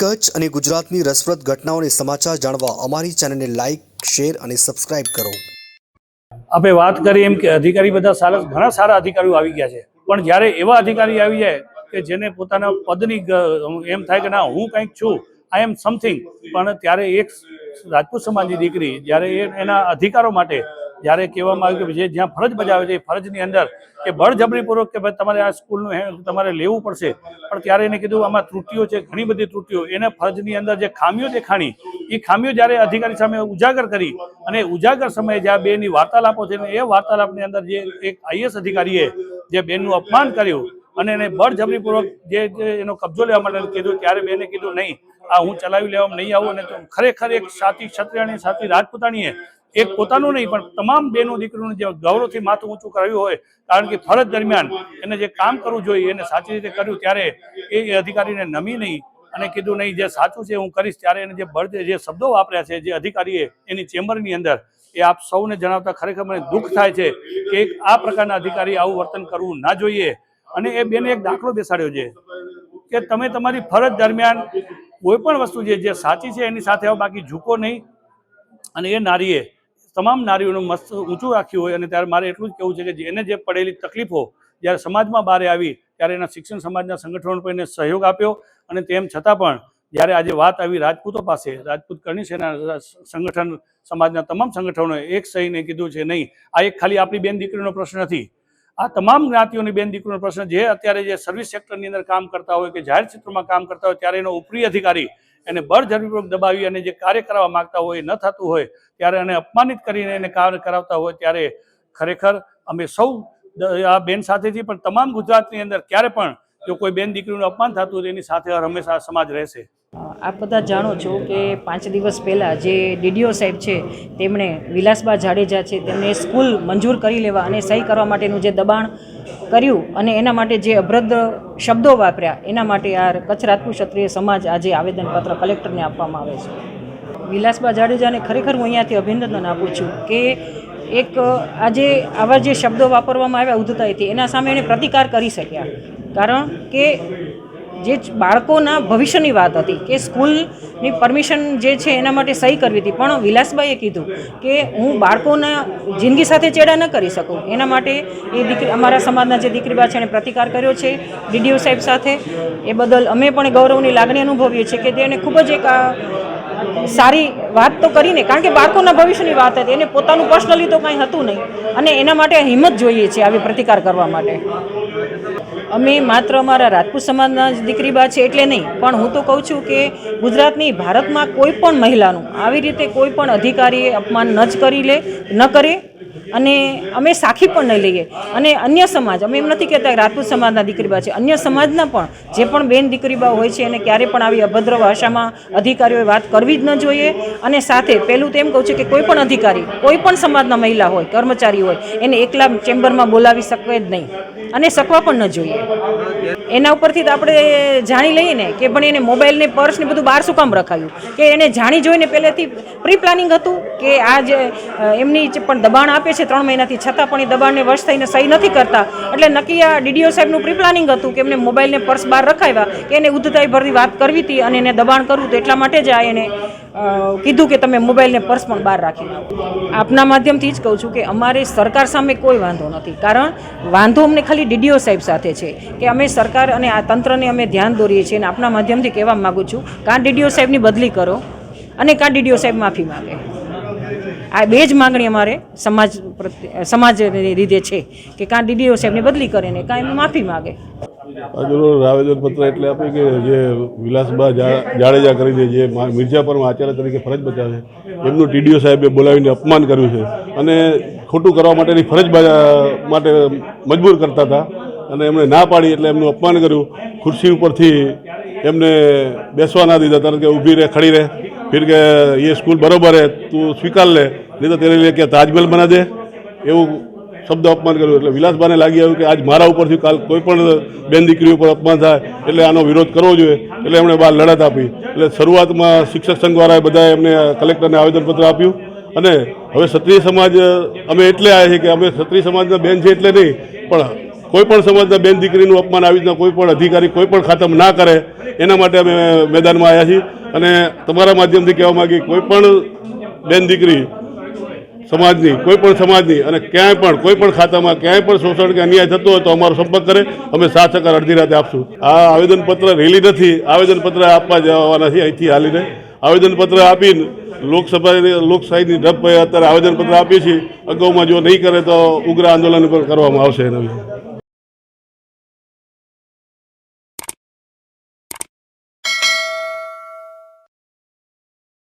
કચ્છ અને ગુજરાતની રસપ્રદ ઘટનાઓને સમાચાર જાણવા અમારી ચેનલને લાઇક શેર અને સબસ્ક્રાઇબ કરો. આપણે વાત કરી એમ કે અધિકારી બધા સારા ઘણા સારા અધિકારીઓ આવી ગયા છે. પણ જ્યારે એવા અધિકારી આવી જાય કે જેને પોતાના પદની એમ થાય કે ના, હું કંઈક છું આઈ એમ સમથિંગ પણ ત્યારે એક રાજપૂત સમાજની દીકરી જ્યારે એના અધિકારો માટે જ્યારે કહેવામાં આવ્યું કે જે જ્યાં ફરજ બજાવે છે એ ફરજની અંદર કે બળજબરીપૂર્વક કે ભાઈ તમારે આ સ્કૂલનું તમારે લેવું પડશે. પણ ત્યારે એને કીધું, આમાં ત્રુટીઓ છે, ઘણી બધી ત્રુટીઓ. એને ફરજની અંદર જે ખામીઓ દેખાણી, એ ખામીઓ જ્યારે અધિકારી સામે ઉજાગર કરી અને ઉજાગર સમયે જ્યાં બેની વાર્તાલાપો છે એ વાર્તાલાપની અંદર જે એક આઈએસ અધિકારીએ જે બેનનું અપમાન કર્યું અને એને બળજબરીપૂર્વક જે એનો કબજો લેવા માટે કીધું, ત્યારે બેને કીધું, નહીં આ હું ચલાવી લેવામાં નહીં આવું અને ખરેખર એક સાથી ક્ષત્રિયાણી સાથી રાજપૂતાણીએ એક પોતાનું નહીં, પણ તમામ બેનો દીકરીનું જે ગૌરવથી માથું ઊંચું કરાવ્યું હોય, કારણ કે ફરજ દરમિયાન એને જે કામ કરવું જોઈએ, એને સાચી રીતે કર્યું ત્યારે એ અધિકારીને નમી નહીં અને કીધું નહીં, જે સાચું છે, હું કરીશ. ત્યારે એને જે બળ જે શબ્દો વાપર્યા છે, જે અધિકારીએ એની ચેમ્બરની અંદર, એ આપ સૌને જણાવતા ખરેખર મને દુઃખ થાય છે કે એક આ પ્રકારના અધિકારી આવું વર્તન કરવું ના જોઈએ. અને એ બેને એક દાખલો બેસાડ્યો છે કે તમે તમારી ફરજ દરમિયાન કોઈ પણ વસ્તુ જે જે સાચી છે, એની સાથે આવો, બાકી ઝૂકો નહીં. અને એ નારીએ તમામ નારીઓનું મસ્ત ઊંચું રાખ્યું હોય, અને ત્યારે મારે એટલું જ કહેવું છે કે જેને જે પડેલી તકલીફો જ્યારે સમાજમાં બહાર આવી, ત્યારે એના શિક્ષણ સમાજના સંગઠનો પણ એને સહયોગ આપ્યો. અને તેમ છતાં પણ જ્યારે આજે વાત આવી રાજપૂતો પાસે, રાજપૂત કરણી સેના સંગઠન, સમાજના તમામ સંગઠનોએ એક સહીને કીધું છે નહીં. આ એક ખાલી આપણી બેન દીકરીનો પ્રશ્ન નથી. આ તમામ જ્ઞાતિઓની બેન દીકરીનો પ્રશ્ન જે અત્યારે જે સર્વિસ સેક્ટરની અંદર કામ કરતા હોય કે જાહેર ક્ષેત્રમાં કામ કરતા હોય ત્યારે એનો ઉપરી અધિકારી એને બળજબરીપૂર્વક દબાવી અને જે કાર્ય કરાવવા માંગતા હોય એ ન થતું હોય ત્યારે એને અપમાનિત કરીને એને કાર્ય કરાવતા હોય ત્યારે ખરેખર અમે સૌ આ બેન સાથેથી પણ તમામ ગુજરાતની અંદર ક્યારે પણ જો કોઈ બેન દીકરીનું અપમાન થતું હોય તો એની સાથે હંમેશા સમાજ રહેશે. આપ બધા જાણો છો કે પાંચ દિવસ પહેલાં જે ડીડીઓ સાહેબ છે, તેમણે વિલાસબા જાડેજા છે, તેમને સ્કૂલ મંજૂર કરી લેવા અને સહી કરવા માટેનું જે દબાણ કર્યું અને એના માટે જે અભદ્ર શબ્દો વાપર્યા, એના માટે આ કચ્છ રાજપૂત ક્ષત્રિય સમાજ આજે આવેદનપત્ર કલેક્ટરને આપવામાં આવે છે. વિલાસબા જાડેજાને ખરેખર હું અહીંયાથી અભિનંદન આપું છું કે એક આજે આવા જે શબ્દો વાપરવામાં આવ્યા ઉદ્ધતાઈથી એના સામે એણે પ્રતિકાર કરી શક્યા. કારણ કે જે બાળકોના ભવિષ્યની વાત હતી કે સ્કૂલની પરમિશન જે છે એના માટે સહી કરવી હતી. પણ વિલાસભાઈએ કીધું કે હું બાળકોના જિંદગી સાથે ચેડા ન કરી શકું. એના માટે એ દીકરી, અમારા સમાજના જે દીકરી બા છે એણે પ્રતિકાર કર્યો છે. ડીડીઓ સાહેબ સાથે. એ બદલ અમે પણ ગૌરવની લાગણી અનુભવીએ છીએ કે તેને ખૂબ જ એક સારી વાત તો કરીને કારણ કે બાળકોના ભવિષ્યની વાત હતી, એને પોતાનું પર્સનલી તો કાંઈ હતું નહીં. અને એના માટે હિંમત જોઈએ છે આવી પ્રતિકાર કરવા માટે. અમે માત્ર અમારા રાજપૂત સમાજના જ દીકરી બા છે એટલે નહીં, પણ હું તો કહું છું કે ગુજરાતની ભારતમાં કોઈ પણ મહિલાનું આવી રીતે કોઈ પણ અધિકારીએ અપમાન ન જ કરી લે, ન કરે અને અમે સાખી પણ નહીં લઈએ. અને અન્ય સમાજ, અમે એમ નથી કહેતા રાજપૂત સમાજના દીકરી બા છે. અન્ય સમાજના પણ જે પણ બેન દીકરી બા હોય છે, એને ક્યારે પણ આવી અભદ્ર ભાષામાં અધિકારીઓએ વાત કરવી જ ન જોઈએ. અને સાથે પહેલું તો એમ કહું છું કે કોઈ પણ અધિકારી, કોઈ પણ સમાજના મહિલા હોય, કર્મચારી હોય, એને એકલા ચેમ્બરમાં બોલાવી શકે જ નહીં. અને શકવા પણ ન જોઈએ. એના ઉપરથી તો આપણે જાણી લઈએ ને કે પણ એને મોબાઈલને, પર્સને બધું બહાર શું કામ રખાયું? કે એને જાણી જોઈને પહેલેથી પ્રી પ્લાનિંગ હતું કે આ જે એમની પણ દબાણ આપે છે ત્રણ મહિનાથી, છતાં પણ એ દબાણને વશ થઈને સહી નથી કરતા. એટલે નક્કી આ ડીડીઓ સાહેબનું પ્રી પ્લાનિંગ હતું કે એમને મોબાઈલને પર્સ બહાર રખાવ્યા, કે એને ઉદ્ધતાઈ ભરતી વાત કરવી હતી અને એને દબાણ કરવું તો એટલા માટે જ આ એને કીધું કે તમે મોબાઈલને પર્સ પણ બહાર રાખી નાખો. આપના માધ્યમથી જ કહું છું કે અમારે સરકાર સામે કોઈ વાંધો નથી, કારણ વાંધો અમને ખાલી ડીડીઓ સાહેબ સાથે છે, કે અમે સરકાર અને આ તંત્રને અમે ધ્યાન દોરીએ છીએ અને આપના માધ્યમથી કહેવા માગું છું કાં ડીડીઓ સાહેબની બદલી કરો અને કાં ડીડીઓ સાહેબ માફી માગે. આ બે જ માગણી અમારે સમાજ પ્રત્યે સમાજની રીતે છે કે કાં ડીડીઓ સાહેબની બદલી કરે ને કાં એમને માફી માગે. આજનું આવેદન પત્ર એટલે આપે કે જે વિલાસબા જાડેજા કરીને જે મિર્જાપરમાં આચાર્ય તરીકે ફરજ બજાવે એમનું ટીડીઓ સાહેબે બોલાવીને અપમાન કર્યું છે અને ખોટું કરવા માટેની ફરજ માટે મજબૂર કરતા હતા અને એમણે ના પાડી એટલે એમનું અપમાન કર્યું. ખુરશી ઉપરથી એમને બેસવા ના દીધા, તરત કે ઊભી રહે, ખડી રહે. ફિર કે એ સ્કૂલ બરોબર હે, તું સ્વીકાર લે. નહીં તો તેને લીધે કે તાજમહેલ બના દે. એવું શબ્દ અપમાન કર્યું. એટલે વિલાસભાને લાગી આવ્યું કે આજ મારા ઉપરથી કાલ કોઈ પણ બેન દીકરી ઉપર અપમાન થાય, એટલે આનો વિરોધ કરવો જોઈએ. એટલે એમણે બહાર લડત આપી. એટલે શરૂઆતમાં શિક્ષક સંઘ સંઘવાળાએ બધાએ એમને કલેક્ટરને આવેદનપત્ર આપ્યું. અને હવે ક્ષત્રિય સમાજ, અમે એટલે આવ્યા છીએ કે અમે ક્ષત્રિય સમાજના બેન છે એટલે નહીં, પણ કોઈ પણ સમાજના બેન દીકરીનું અપમાન આવી રીતના કોઈ પણ અધિકારી કોઈ પણ ખાતમ ના કરે, એના માટે અમે મેદાનમાં આવ્યા છીએ. અને તમારા માધ્યમથી કહેવા માંગી કોઈ પણ બેન દીકરી સમાજની, કોઈ પણ સમાજની અને ક્યાંય પણ, કોઈ પણ ખાતામાં ક્યાંય પણ શોષણ કે અન્યાય થતો હોય તો અમારો સંપર્ક કરે, અમે સાત સહકાર અડધી રાતે આપશું. આ આવેદનપત્ર રેલી નથી, આવેદનપત્ર આપવા જવાના છે અહીંથી હાલીને. આવેદનપત્ર આપીને લોકસભાની, લોકશાહીની ઢબ અત્યારે આવેદનપત્ર આપીએ છીએ. અગાઉમાં જો નહીં કરે તો ઉગ્ર આંદોલન પણ કરવામાં આવશે એના વિશે.